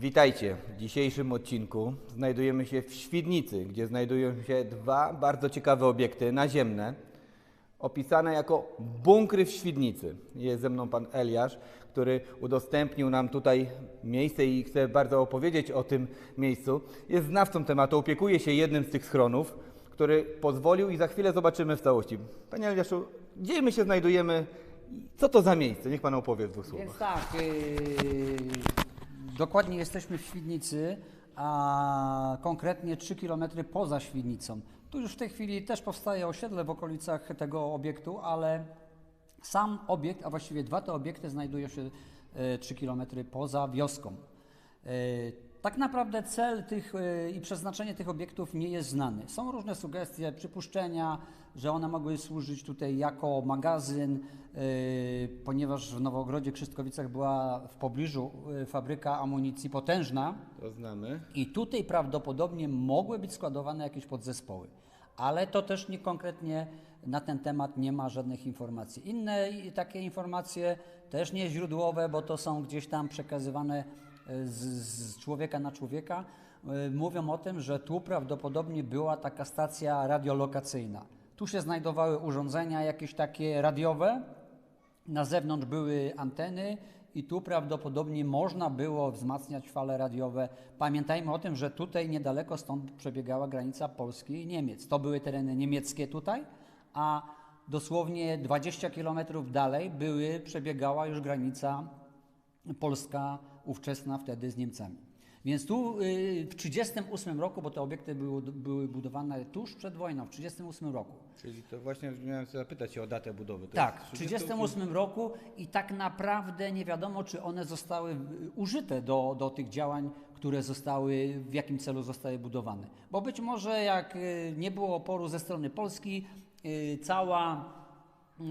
Witajcie. W dzisiejszym odcinku znajdujemy się w Świdnicy, gdzie znajdują się dwa bardzo ciekawe obiekty naziemne, opisane jako bunkry w Świdnicy. Jest ze mną pan Eliasz, który udostępnił nam tutaj miejsce i chce bardzo opowiedzieć o tym miejscu. Jest znawcą tematu, opiekuje się jednym z tych schronów, który pozwolił i za chwilę zobaczymy w całości. Panie Eliaszu, gdzie my się znajdujemy? Co to za miejsce? Niech pan opowie w dwóch słowach. Więc tak, yy, dokładnie jesteśmy w Świdnicy, a konkretnie 3 km poza Świdnicą. Tu już w tej chwili też powstaje osiedle w okolicach tego obiektu, ale sam obiekt, a właściwie dwa te obiekty znajdują się e, 3 km poza wioską. Tak naprawdę cel tych e, i przeznaczenie tych obiektów nie jest znany. Są różne sugestie, przypuszczenia, że one mogły służyć tutaj jako magazyn, e, ponieważ w Nowogrodzie Krzystkowicach była w pobliżu e, fabryka amunicji potężna, To znamy. i tutaj prawdopodobnie mogły być składowane jakieś podzespoły, ale to też nie konkretnie na ten temat nie ma żadnych informacji. Inne takie informacje też nie źródłowe, bo to są gdzieś tam przekazywane z, z człowieka na człowieka, e, mówią o tym, że tu prawdopodobnie była taka stacja radiolokacyjna. Tu się znajdowały urządzenia jakieś takie radiowe, na zewnątrz były anteny i tu prawdopodobnie można było wzmacniać fale radiowe. Pamiętajmy o tym, że tutaj niedaleko stąd przebiegała granica Polski i Niemiec. To były tereny niemieckie tutaj, a dosłownie 20 kilometrów dalej były, przebiegała już granica Polska ówczesna wtedy z Niemcami. Więc tu y, w 1938 roku, bo te obiekty były, były budowane tuż przed wojną, w 1938 roku. Czyli to właśnie miałem zapytać się o datę budowy. To Tak, w 1938 roku i tak naprawdę nie wiadomo, czy one zostały y, użyte do, do tych działań, które zostały, w jakim celu zostały budowane. Bo być może jak y, nie było oporu ze strony Polski, cała,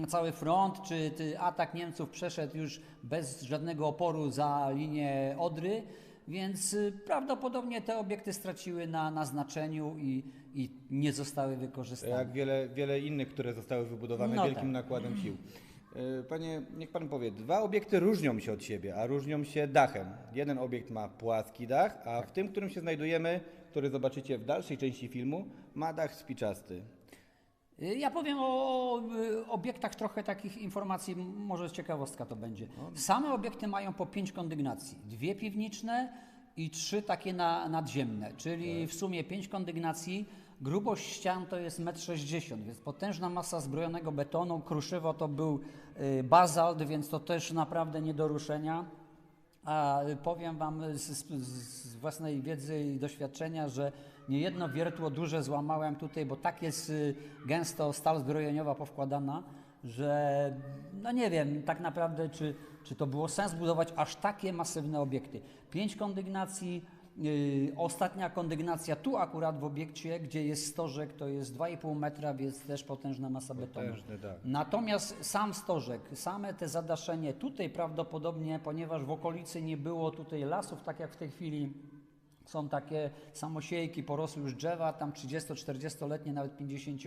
cały front czy atak Niemców przeszedł już bez żadnego oporu za linię Odry, więc y, prawdopodobnie te obiekty straciły na, na znaczeniu i, i nie zostały wykorzystane. Jak wiele, wiele innych, które zostały wybudowane No wielkim tak. nakładem sił. E, Panie, niech pan powie, dwa obiekty różnią się od siebie, a różnią się dachem. Jeden obiekt ma płaski dach, a w tym, w którym się znajdujemy, który zobaczycie w dalszej części filmu, ma dach spiczasty. Ja powiem o obiektach trochę takich informacji, może ciekawostka to będzie. Same obiekty mają po pięć kondygnacji. Dwie piwniczne i trzy takie na, nadziemne, czyli w sumie pięć kondygnacji. Grubość ścian to jest 1,60 m, więc potężna masa zbrojonego betonu. Kruszywo to był y, bazalt, więc to też naprawdę nie do ruszenia. A powiem Wam z, z własnej wiedzy i doświadczenia, że niejedno wiertło duże złamałem tutaj, bo tak jest y, gęsto stal zbrojeniowa powkładana, że no nie wiem tak naprawdę, czy, czy to było sens budować aż takie masywne obiekty. Pięć kondygnacji, yy, ostatnia kondygnacja tu akurat w obiekcie, gdzie jest stożek, to jest 2,5 metra, więc też potężna masa betonu. Potężny dach. Natomiast sam stożek, same te zadaszenie tutaj prawdopodobnie, ponieważ w okolicy nie było tutaj lasów, tak jak w tej chwili są takie samosiejki, porosły już drzewa, tam 30-40-letnie, nawet 50.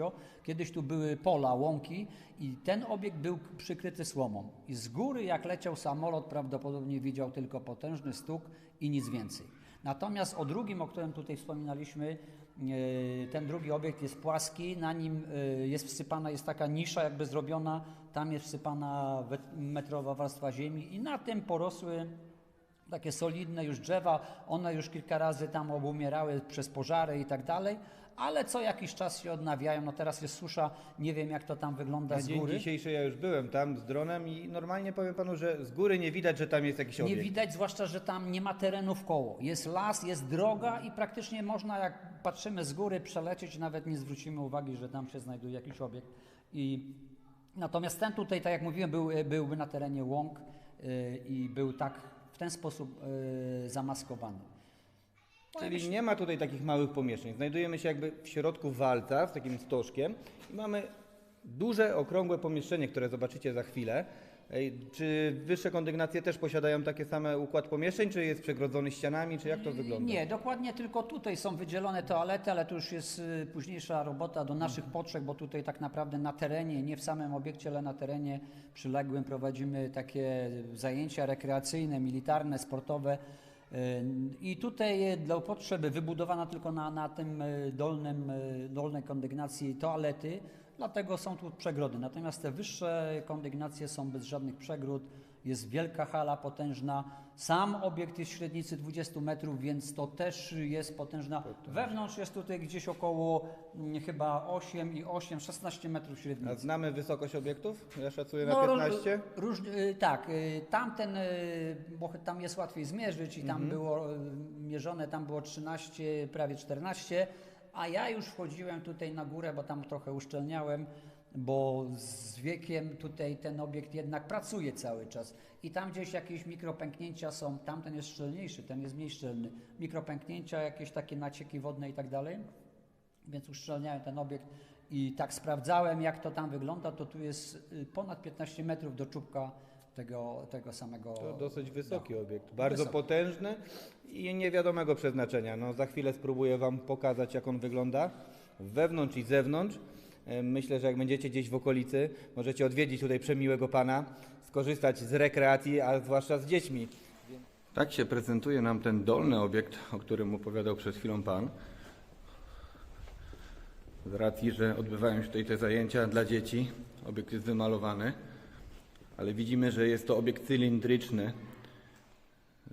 Kiedyś tu były pola, łąki i ten obiekt był przykryty słomą. I z góry jak leciał samolot, prawdopodobnie widział tylko potężny stuk i nic więcej. Natomiast o drugim, o którym tutaj wspominaliśmy, e, ten drugi obiekt jest płaski, na nim e, jest wsypana, jest taka nisza jakby zrobiona, tam jest wsypana metrowa warstwa ziemi i na tym porosły takie solidne już drzewa, one już kilka razy tam obumierały przez pożary i tak dalej, ale co jakiś czas się odnawiają. No teraz jest susza, nie wiem jak to tam wygląda Na z dzień góry. dzisiejszy ja już byłem tam z dronem i normalnie powiem panu, że z góry nie widać, że tam jest jakiś Nie obiekt. widać, zwłaszcza, że tam nie ma terenu w koło. Jest las, jest droga i praktycznie można, jak patrzymy z góry, przelecieć, nawet nie zwrócimy uwagi, że tam się znajduje jakiś obiekt. I natomiast ten tutaj, tak jak mówiłem, był, byłby na terenie łąk yy, i był tak w ten sposób yy, zamaskowany. Czyli nie ma tutaj takich małych pomieszczeń. Znajdujemy się jakby w środku walca, z takim stożkiem i mamy duże, okrągłe pomieszczenie, które zobaczycie za chwilę. Czy wyższe kondygnacje też posiadają taki sam układ pomieszczeń, czy jest przegrodzony ścianami, czy jak to wygląda? Nie, dokładnie tylko tutaj są wydzielone toalety, ale to już jest y, późniejsza robota do naszych potrzeb, bo tutaj tak naprawdę na terenie, nie w samym obiekcie, ale na terenie przyległym prowadzimy takie zajęcia rekreacyjne, militarne, sportowe. I tutaj dla potrzeby wybudowana tylko na, na tym dolnym, dolnej kondygnacji toalety, dlatego są tu przegrody. Natomiast te wyższe kondygnacje są bez żadnych przegród. Jest wielka hala potężna. Sam obiekt jest średnicy 20 metrów, więc to też jest potężna. Wewnątrz jest tutaj gdzieś około mm, chyba 8 i 8, 16 metrów A średnicy. znamy wysokość obiektów? Ja szacuję na No, róż- 15. Róż, y, tak, y, tamten, y, bo ch- tam jest łatwiej zmierzyć i tam było y, mierzone, tam było 13, prawie 14, a ja już wchodziłem tutaj na górę, bo tam trochę uszczelniałem, bo z wiekiem tutaj ten obiekt jednak pracuje cały czas. I tam gdzieś jakieś mikropęknięcia są, tamten jest szczelniejszy, ten jest mniej szczelny, mikropęknięcia, jakieś takie nacieki wodne i tak dalej, więc uszczelniałem ten obiekt i tak sprawdzałem, jak to tam wygląda, to tu jest y, ponad 15 metrów do czubka tego, tego samego. To dosyć wysoki dachu. obiekt, bardzo Wysoki. potężny i niewiadomego przeznaczenia. No, za chwilę spróbuję Wam pokazać, jak on wygląda wewnątrz i zewnątrz. E, Myślę, że jak będziecie gdzieś w okolicy, możecie odwiedzić tutaj przemiłego Pana, skorzystać z rekreacji, a zwłaszcza z dziećmi. Tak się prezentuje nam ten dolny obiekt, o którym opowiadał przed chwilą Pan. Z racji, że odbywają się tutaj te zajęcia dla dzieci, obiekt jest wymalowany, ale widzimy, że jest to obiekt cylindryczny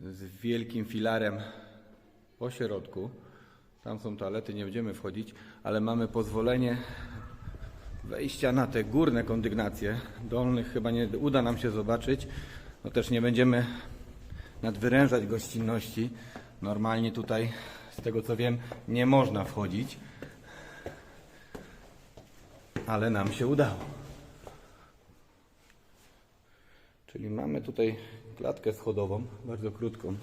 z wielkim filarem po środku. Tam są toalety, nie będziemy wchodzić, ale mamy pozwolenie wejścia na te górne kondygnacje. Dolnych chyba nie uda nam się zobaczyć. No też nie będziemy nadwyrężać gościnności. Normalnie tutaj, z tego co wiem, nie można wchodzić. Ale nam się udało. Czyli mamy tutaj klatkę schodową, bardzo krótką.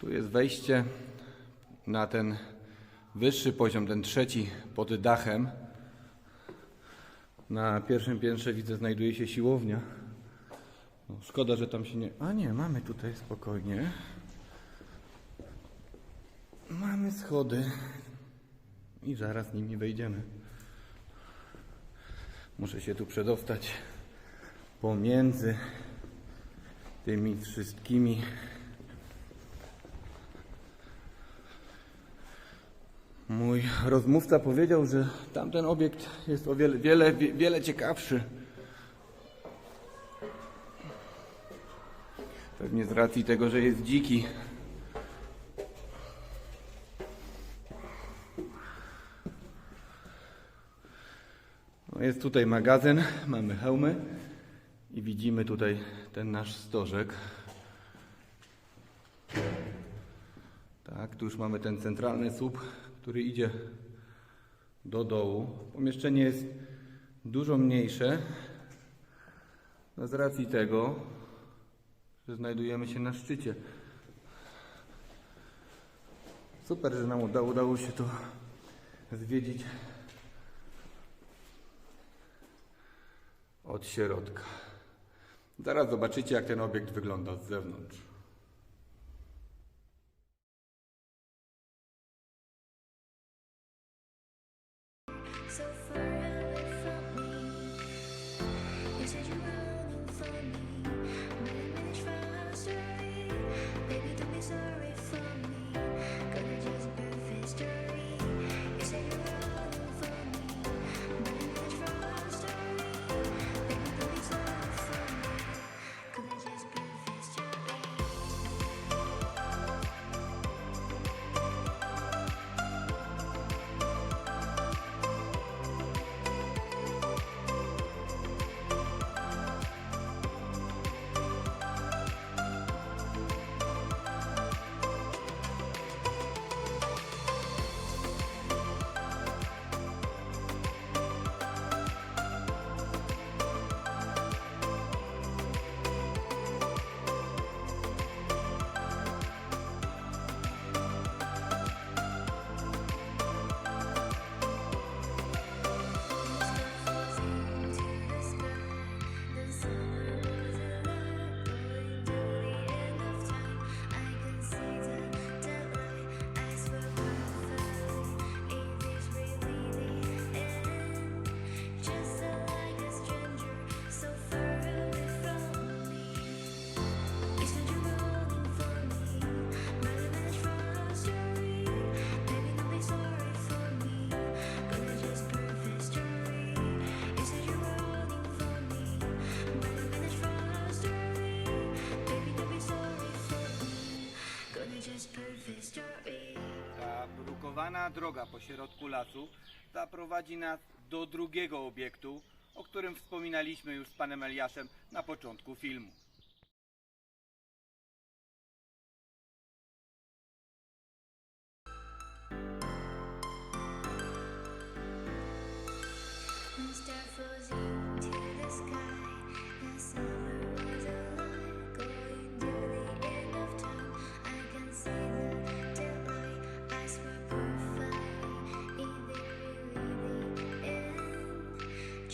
Tu jest wejście na ten wyższy poziom, ten trzeci pod dachem. Na pierwszym piętrze widzę znajduje się siłownia. No, szkoda, że tam się nie. A nie, mamy tutaj spokojnie. Mamy schody i zaraz nimi wejdziemy. Muszę się tu przedostać pomiędzy tymi wszystkimi. Mój rozmówca powiedział, że tamten obiekt jest o wiele, wiele, wie- wiele ciekawszy. Pewnie z racji tego, że jest dziki. Jest tutaj magazyn, mamy hełmy i widzimy tutaj ten nasz stożek. Tak, tu już mamy ten centralny słup, który idzie do dołu. Pomieszczenie jest dużo mniejsze no z racji tego, że znajdujemy się na szczycie. Super, że nam udało, udało się to zwiedzić od środka. Zaraz zobaczycie, jak ten obiekt wygląda z zewnątrz. so far away from Ta brukowana droga po środku lasu zaprowadzi nas do drugiego obiektu, o którym wspominaliśmy już z panem Eliaszem na początku filmu. When star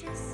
Just